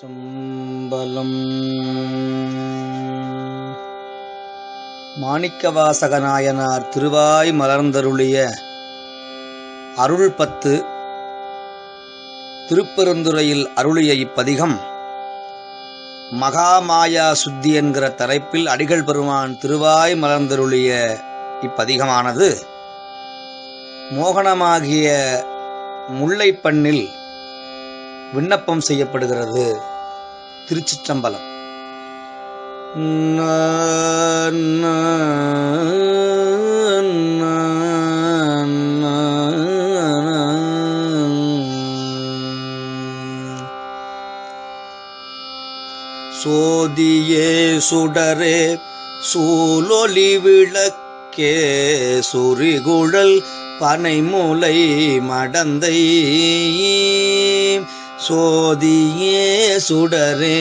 திருச்சிற்றம்பலம் மாணிக்கவாசகநாயனார் திருவாய் மலர்ந்தருளிய அருள் பத்து திருப்பெருந்துறையில் அருளிய இப்பதிகம் மகாமாயா சுத்தி என்கிற தலைப்பில் அடிகள் பெருமான் திருவாய் மலர்ந்தருளிய இப்பதிகமானது. மோகனமாகிய முல்லைப்பண்ணில் விண்ணப்பம் செய்யப்படுகிறது. திருச்சிற்றம்பலம். சோதியே சுடரே சூலொலி விளக்கே சுரிகுழல் பனைமுலை மடந்தை. சோதியே சுடரே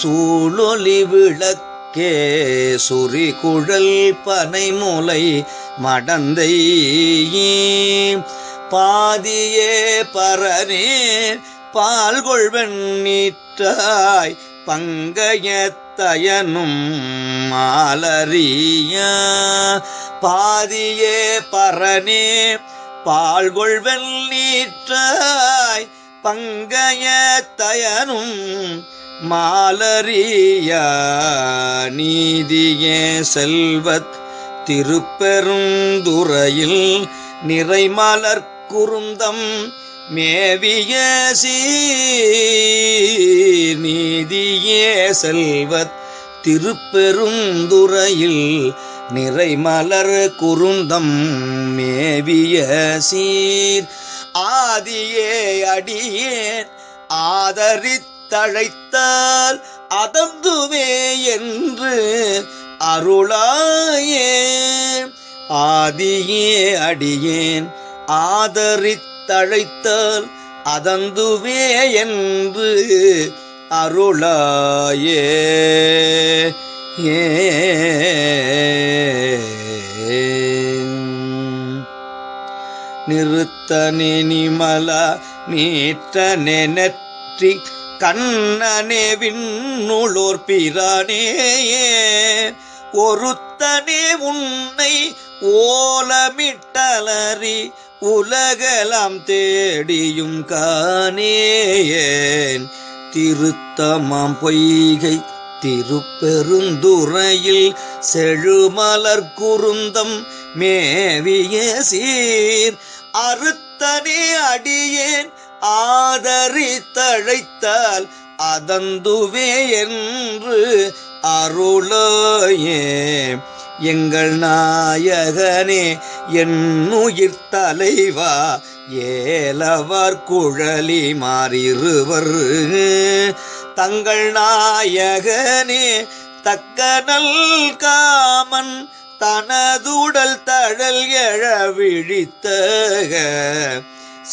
சூழொலி விளக்கே சுரி சுரிகுழல் பனைமுலை மடந்தை பாதியே பரனே பால்கொள்வன் நீற்றாய் பங்கயத்தயனும் மாலறிய பாதியே பரனே பால்கொள்வன் நீற்றாய் பங்கயத்தயனும் மாலறிய நீதியே செல்வத் திருப்பெருந்துறையில் நிறைமலர் குருந்தம் மேவிய நீதியே செல்வத் திருப்பெருந்துறையில் நிறைமலர் குருந்தம் மேவிய சீர் ஆதியே அடியேன். ஆதரித்தழைத்தால் அதந்துவே என்று அருளாயே ஆதியே அடியேன். ஆதரித்தழைத்தால் அதந்துவே என்று அருளாயே. ஏ நிறுத்தனே நிமல நீற்றனே நெற்றி கண்ணனே விண்ணுளோர் பிரானேயே. ஒருத்தனே உன்னை ஓலமிட்டலறி உலகலாம் தேடியும் காணேயேன். திருத்தமாம் பொய்கை திருப்பெருந்துறையில் செழுமலர் குருந்தம் மேவிய சீர். அறுத்தனே அடியேன் ஆதரித்தழைத்தால் அதந்துவே என்று அருளோயே. எங்கள் நாயகனே என்னுயிர் தலைவா ஏலவர் குழலி மாறிருவர். தங்கள் நாயகனே தக்கனல் காமன் தனதுடல் தழல் எழ விழித்தக.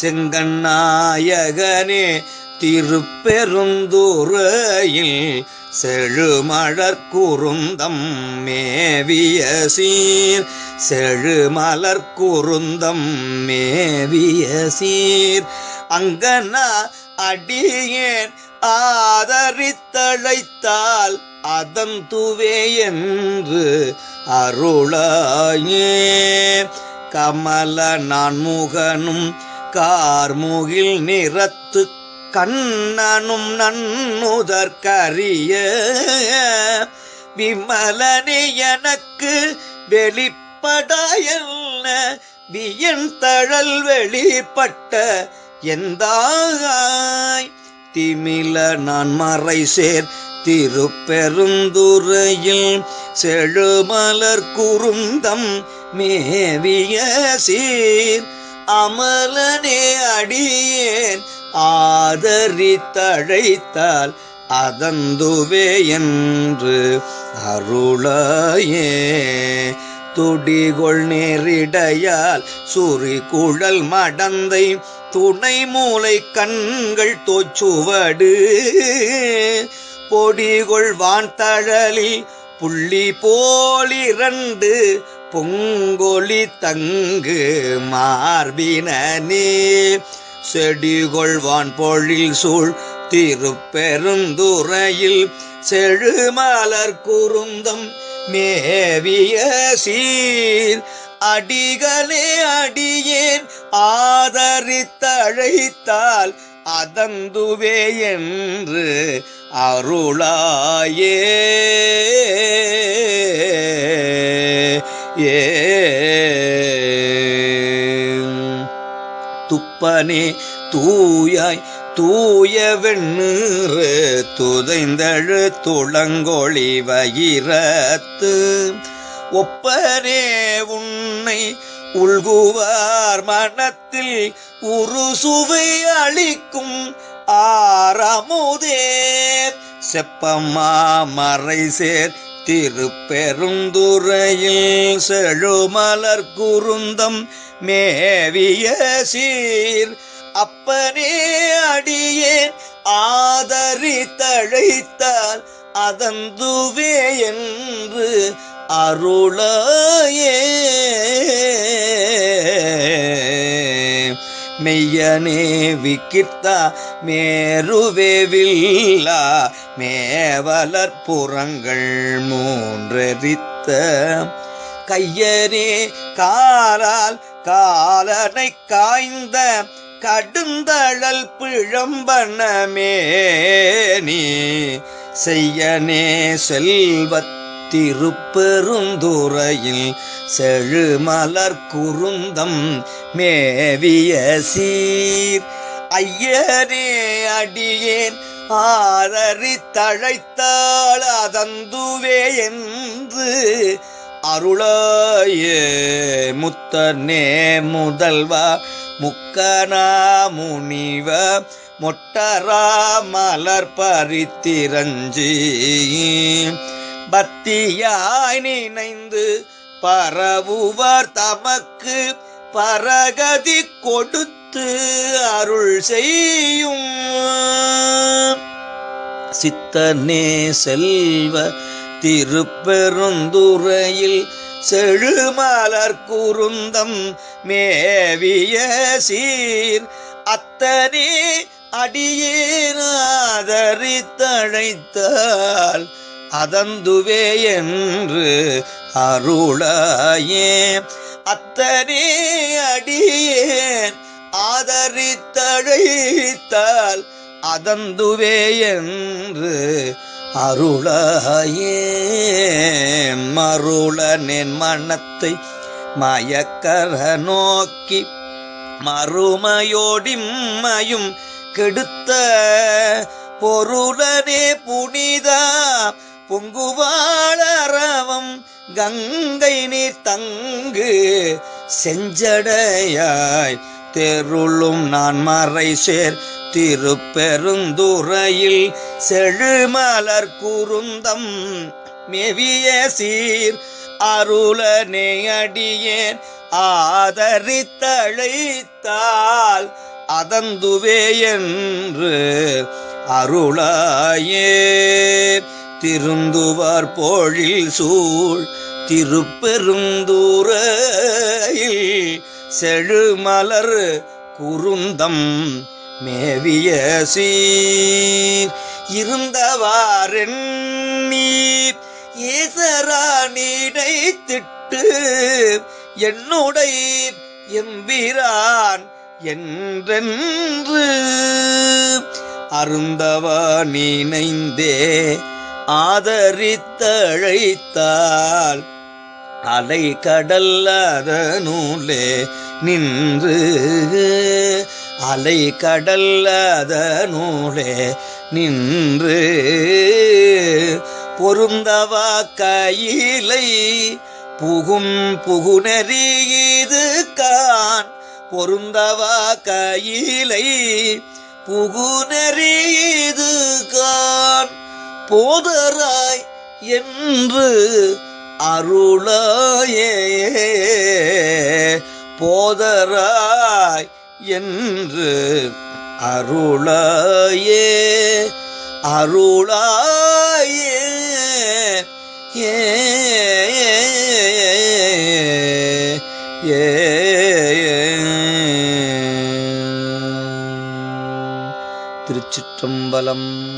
செங்கண்ணாயகனே திருப்பெருந்துறையில் செழுமலர்குருந்தம் மேவிய சீர். செழுமலர்குருந்தம் மேவிய சீர். அங்கனா அடியேன் ஆதரித்தழைத்தால் அதன் துவே என்று அருளாயே. கமல நான்முகனும் கார்முகில் நிறத்து கண்ணனும் நன்னுதற்கரிய விமலனே எனக்கு வெளிப்படாயல்ல. வியன் தழல் வெளிப்பட்ட எந்தாய் திமில நான் மறை சேர் திருப்பெருந்துறையில் செழுமலர் குறுந்தம் மேவிய சீர். அமலனே அடியேன் ஆதரித்தழைத்தால் அதந்துவே என்று அருளாயே. துடிகொள் நேரிடையால் சுரி குழல் மடந்தை துணை மூளை கண்கள் தோச்சுவடு. பொடிகொள் வான்தழலி புள்ளி போலிரண்டு பொங்கொலி தங்கு மார்பினே செடிகொள்வான் பொழில் சூழ் திருப்பெருந்துறையில் செழுமலர் குருந்தம் மேவிய சீர். அடிகளே அடியேன் ஆதரித்தழைத்தால் அதந்துவே என்று அருளாயே. ஏ. துப்பனே தூயாய் தூய வெண்ணீறு துதைந்தழு துளங்கொழி வயிறத்து. ஒப்பரே உன்னை உள்குவார் மனத்தில் உரு சுவை அளிக்கும் ஆரமுதே. செப்பம்மா மறை சேர் திருப்பெருந்துறையில் செழுமலர் குருந்தம் மேவிய சீர். அப்பனே அடியேன் ஆதரித்தழைத்தால் அதந்துவே என்று அருளாயே. மெய்யனே விக்கிர்த்தா மேருவேவில்லா மேவலர் புறங்கள் மூன்றெரித்த. கையனே காலால் காலனை காய்ந்த கடுந்தழல் பிழம்பனமே நீ செய்யனே செல்வத் திருப்பெருந்துறையில் செழுமலர் குருந்தம் மேவிய சீர். ஐயரே அடியேன் ஆரறி தழைத்தாள் அதந்துவே என்று அருளாயே முத்தனே முதல்வா முக்கனா முனிவ மொட்டரா மலர் பரித்திரஞ்சி. பக்தியாய் நினைந்து பரவுவார் தமக்கு பரகதி கொடுத்து அருள் செய்யும். சித்தனே செல்வ திருப்பெருந்துறையில் செழுமலர் குருந்தம் மேவிய சீர். அத்தனே அடியேனாதரித்தழைத்தால் அதந்துவே என்று அருளாயே. அத்தனே அடியேன் ஆதரித்தழைத்தால் அதந்துவே என்று அருளாயே. மருளனின் மனத்தை மயக்கர நோக்கி மறுமையோடிம்மையும் கெடுத்த பொருளனே புனிதா. பொங்குவாளரவம் கங்கை நீர் தங்கு செஞ்சடையாய் தெருளும் நான் மறை சேர் திருப்பெருந்துறையில் செழுமலர் குருந்தம் மெவிய சீர் அருள நேயடியேன் ஆதரித்தழைத்தால் அதந்துவே என்று அருளாயே திருந்துவார் போழில் சூழ் திருப்பெருந்தூரையில் செழுமலர் குருந்தம் மேவிய சீர். இருந்தவாறெண்ணி ஈசரா நீடை திட்டு என்னுடை எம்பிரான் என்றென்று அருந்தவா நினைந்தே ஆதரித்தழைத்தால் அலை கடல்லாத நூலே நின்று அலை கடல்லாத நூலே நின்று பொருந்தவா கையிலை புகும் புகுநெறியது கான் பொருந்தவா கையிலை புகுநெறியது கான் போதராய் என்று அருளாயே. போதராய் என்று அருளாயே. அருளாயே. ஏ. திருச்சிற்றம்பலம்